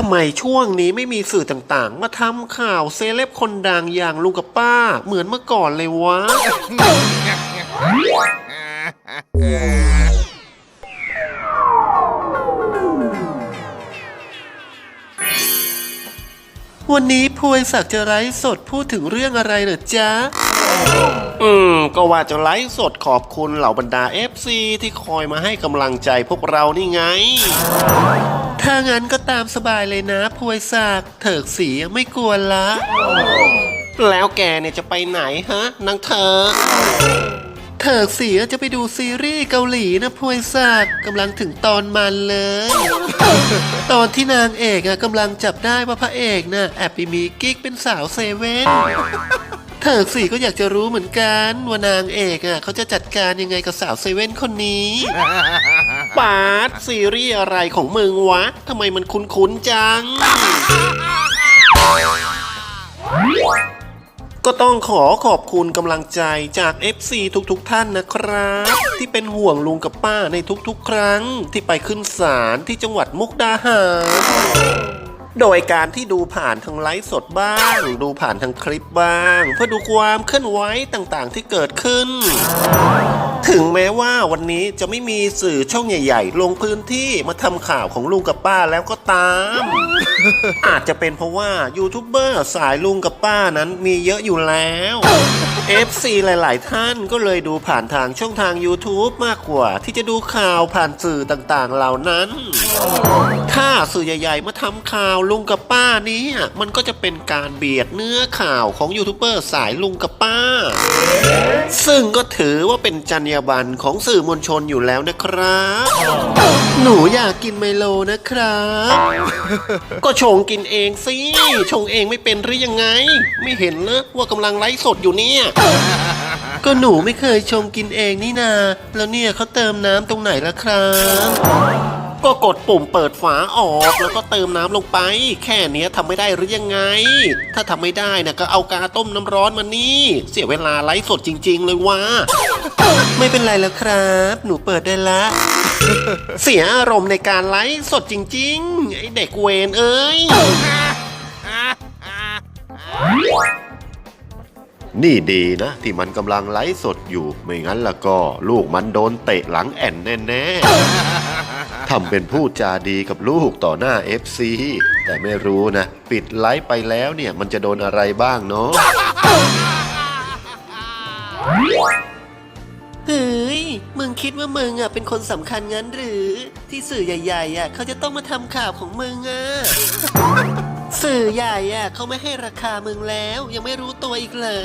ทำไมช่วงนี้ไม่มีสื่อต่างๆ มาทำข่าวเซเลบคนดังอย่างลุงกับป้า เหมือนเมื่อก่อนเลยวะ วันนี้พวยศักดิ์จะไลฟ์สดพูดถึงเรื่องอะไรเหรอจ๊ะ อืม ก็ว่าจะไลฟ์สดขอบคุณเหล่าบรรดา FC ที่คอยมาให้กำลังใจพวกเรานี่ไง ถ้างั้นก็ตามสบายเลยนะพวยศักดิ์เถิกสีไม่กลัวละ แล้วแกเนี่ยจะไปไหนฮะนางเถิกเถิกสีจะไปดูซีรีส์เกาหลีนะพวยศักดิ์กำลังถึงตอนมันเลย ตอนที่นางเอกอะกำลังจับได้ว่าพระเอกน่ะแอบไปมีกิ๊กเป็นสาวเซเว่น เถิกสีก็อยากจะรู้เหมือนกันว่านางเอกอะเขาจะจัดการยังไงกับสาวเซเว่นคนนี้ปาดซีรีส์อะไรของมึงวะทำไมมันคุ้นๆจัง ก็ต้องขอขอบคุณกำลังใจจาก FC ทุกๆทท่านนะครับ ที่เป็นห่วงลุงกับป้าในทุกๆ ครั้งที่ไปขึ้นศาลที่จังหวัดมุกดาหาร โดยการที่ดูผ่านทางไลฟ์สดบ้าง ดูผ่านทางคลิปบ้าง เพื่อดูความเคลื่อนไหวต่างๆ ที่เกิดขึ้น ถึงแม้ว่าวันนี้จะไม่มีสื่อช่องใหญ่ ๆ ลงพื้นที่มาทำข่าวของลุงกับป้าแล้วก็ตาม อาจจะเป็นเพราะว่ายูทูบเบอร์สายลุงกับป้านั้นมีเยอะอยู่แล้ว FC หลาย ๆ ท่านก็เลยดูผ่านทางช่องทาง YouTube มากกว่า ที่จะดูข่าวผ่านสื่อต่างๆ เหล่านั้น ถ้าสื่อใหญ่ ๆ มาทำข่าวลุงกับป้านี้มันก็จะเป็นการเบียดเนื้อข่าวของยูทูบเบอร์สายลุงกับป้า ซึ่งก็ถือว่าเป็นจรรยาบรรณของสื่อมวลชนอยู่แล้วนะครับ หนูอยากกินไมโลนะครับ ก็ชงกินเองสิ ชงเองไม่เป็นหรือยังไง ไม่เห็นเหรอว่ากำลังไลฟ์สดอยู่เนี่ยก็หนูไม่เคยชงกินเองนี่นา แล้วเนี่ยเขาเติมน้ำตรงไหนล่ะครับ ก็กดปุ่มเปิดฝาออกแล้วก็เติมน้ำลงไป แค่เนี้ยทำไม่ได้หรือยังไง ถ้าทำไม่ได้นะก็เอากาต้มน้ำร้อนมานี่ เสียเวลาไลฟ์สดจริง ๆ เลยว่า ไม่เป็นไรแล้วครับ หนูเปิดได้ละ เสียอารมณ์ในการไลฟ์สดจริง ๆ ไอเด็กเวนเอ้ย นี่ดีนะที่มันกำลังไลฟ์สดอยู่ ไม่งั้นแล้วก็ลูกมันโดนเตะหลังแอนแน่ๆทำเป็นพูดจาดีกับลูกต่อหน้า FC แต่ไม่รู้นะ ปิดไลฟ์ไปแล้วเนี่ยมันจะโดนอะไรบ้างเนาะเฮ้ย มึงคิดว่ามึงอะเป็นคนสำคัญงั้นหรือ ที่สื่อใหญ่ๆอะเขาจะต้องมาทำข่าวของมึงอะ สื่อใหญ่อะเขาไม่ให้ราคามึงแล้ว ยังไม่รู้ตัวอีกเหรอ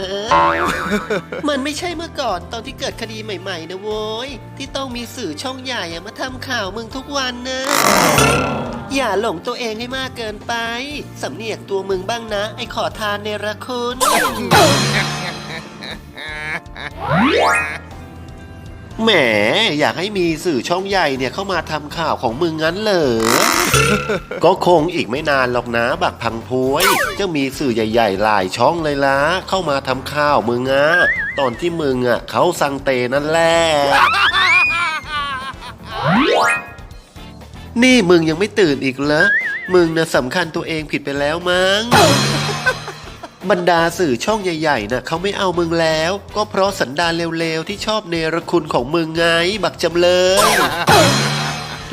มันไม่ใช่เมื่อก่อนตอนที่เกิดคดีใหม่ๆนะโว้ย ที่ต้องมีสื่อช่องใหญ่อะมาทำข่าวมึงทุกวันนะ อย่าหลงตัวเองให้มากเกินไป สำเนียกตัวมึงบ้างนะ ไอ้ขอทานเนรคุณ แหมอยากให้มีสื่อช่องใหญ่เนี่ยเข้ามาทำข่าวของมึงงั้นเหรอ ก็คงอีกไม่นานหรอกนะบักพังพวยจะมีสื่อใหญ่ๆหลายช่องเลยละเข้ามาทำข่าวมึงอะตอนที่มึงอะเขาสังเตนั่นแหละนี่มึงยังไม่ตื่นอีกเหรอมึงนะสำคัญตัวเองผิดไปแล้วมั้ง บรรดาสื่อช่องใหญ่ๆนะเขาไม่เอามึงแล้ว ก็เพราะสันดานเร็วๆ ที่ชอบเนรคุณของมึงไง บักจำเลย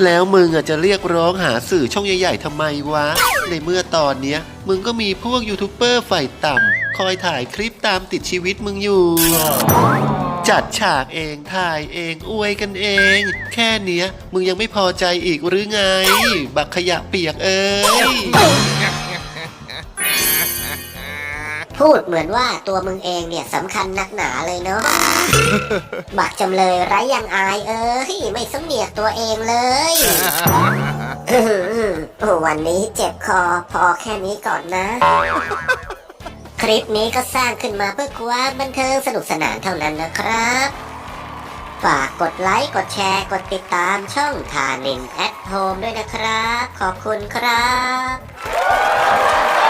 แล้วมึงอะจะเรียกร้องหาสื่อช่องใหญ่ๆทำไมวะ ในเมื่อตอนเนี้ย มึงก็มีพวกยูทูบเบอร์ฝ่ายต่ำคอยถ่ายคลิปตามติดชีวิตมึงอยู่ จัดฉากเองถ่ายเองอวยกันเอง แค่เนี้ย มึงยังไม่พอใจอีกหรือไง บักขยะเปียกเอ้ย พูดเหมือนว่าตัวมึงเองเนี่ยสำคัญนักหนาเลยเนาะ บักจำเลยไร้ยังอายเอ้ยไม่สำเนียกตัวเองเลยอื้อหือโอ้วันนี้เจ็บคอพอแค่นี้ก่อนนะ คลิปนี้ก็สร้างขึ้นมาเพื่อความบันเทิงสนุกสนานเท่านั้นนะครับ ฝากกดไลค์ กดแชร์ กดติดตามช่องทานินแอดโฮมด้วยนะครับ ขอบคุณครับ